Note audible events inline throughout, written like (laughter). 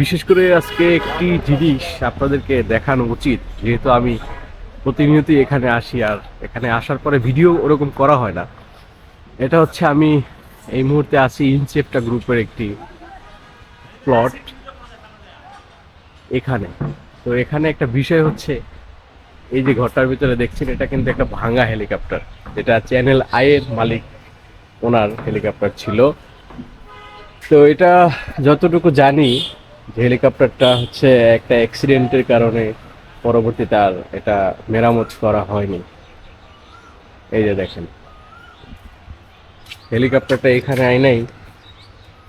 বিশেষ করে আজকে একটি জিনিস আপনাদেরকে দেখানো উচিত, যেহেতু আমি প্রতিনিয়তই এখানে আসি আর এখানে আসার পরে ভিডিও ওরকম করা হয় না। এটা হচ্ছে আমি এই মুহূর্তে আছি ইনসেপ্টা গ্রুপের একটি প্লট এখানে। তো এখানে একটা বিষয় হচ্ছে, এই যে ঘরটার ভিতরে দেখছেন, এটা কিন্তু একটা ভাঙা হেলিকপ্টার। যেটা চ্যানেল আইয়ের মালিক, ওনার হেলিকপ্টার ছিল। তো এটা যতটুকু জানি যে হেলিকপ্টারটা হচ্ছে একটা অ্যাক্সিডেন্টের কারণে পরবর্তীতে আর এটা মেরামত করা হয়নি। এই যে দেখেন। হেলিকপ্টারটা এখানে আইনাই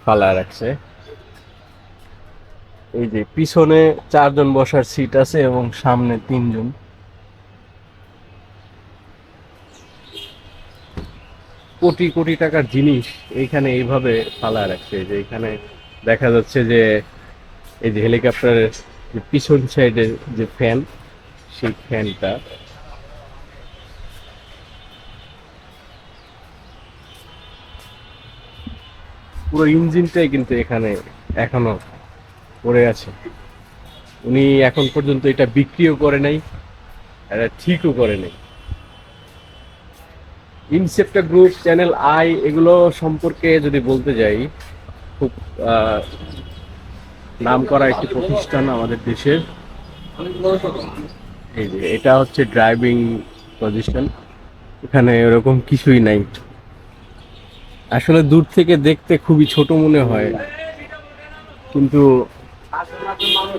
ফালা রাখছে। এই যে পিছনে চারজন বসার সিট আছে এবং সামনে তিনজন। কোটি কোটি টাকার জিনিস এইখানে এইভাবে ফালা রাখছে। যে এখানে দেখা যাচ্ছে যে এই যে হেলিকপ্টারের যে পিছন সাইডের যে ফ্যান, সেই ফ্যানটা। পুরো ইঞ্জিনটাই কিন্তু এখানে এখনও পড়ে আছে। উনি এখন পর্যন্ত এটা বিক্রিও করে নাই এটা ঠিকও করে নাই। ইনসেপ্টা গ্রুপ, চ্যানেল আই, এগুলো সম্পর্কে যদি বলতে যাই, খুব নাম করা একটি প্রতিষ্ঠান আমাদের দেশের। এই যে, এটা হচ্ছে ড্রাইভিং পজিশন এখানে এরকম কিছুই নাই। আসলে দূর থেকে দেখতে খুবই ছোট মনে হয়। কিন্তু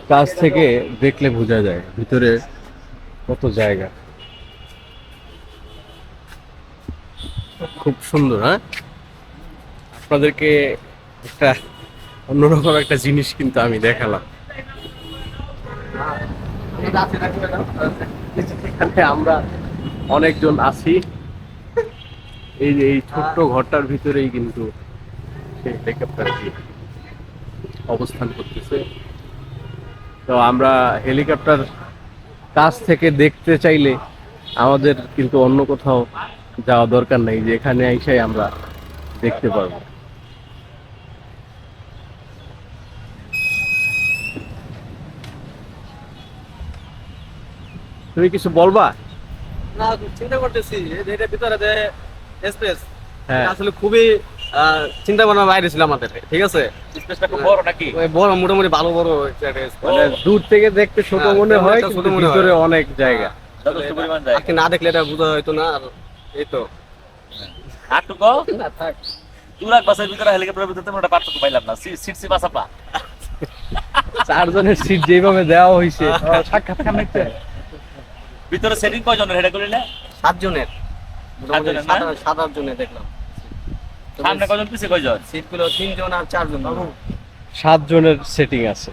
কাছ থেকে দেখলে বোঝা যায়, ভিতরে কত জায়গা। খুব সুন্দর হ্যাঁ? আপনাদেরকে একটা অন্যরকম একটা জিনিস কিন্তু আমি দেখালাম। আমরা অনেকজন আছি। এই যে এই ছোট্ট ঘরটার ভিতরেই কিন্তু সেই অবস্থান করতেছে। তো আমরা হেলিকপ্টার কাছ থেকে দেখতে চাইলে আমাদের কিন্তু অন্য কোথাও যাওয়া দরকার নেই যে এখানে এসেই আমরা দেখতে পারব। তুমি কিছু বলবা? না চিন্তা করতেছি এটার ভিতরে যে স্পেস হ্যাঁ। আসলে খুবই চিন্তা ভাবনার বাইরে ছিল আমাদের ঠিক আছে? স্পেসটা খুব বড় নাকি? ওই বড় মোটামুটি ভালো বড় একটা মানে দূর থেকে দেখতে ছোট হ্যাঁ, মনে হয় ছোট কিন্তু মনে ভিতরে অনেক জায়গা। যথেষ্ট পরিমাণ যায় আজকে না দেখলে এটা বোঝা হয়তো না আর এই তো। আটটুকু না থাক। তুরাক বাসের ভিতরে হেলিকপ্টারের ভিতরে তেমন একটা পার্থক্য পাইলাম না। সিট সি বাসাপা চারজনের সিট যেভাবে দেওয়া হয়েছে (laughs) সাক্ষাৎকার নিতে ভিতরে সেটিং কয়জনের হেডে করিলে সাতজনের। মোটামুটি সাতজনের না? সাত আট- সাত আট জনের দেখলাম। সামনে কয়জন পিছে কয়জন? সিটগুলো তিনজন আর চারজন। সাত জনের সেটিং আছে।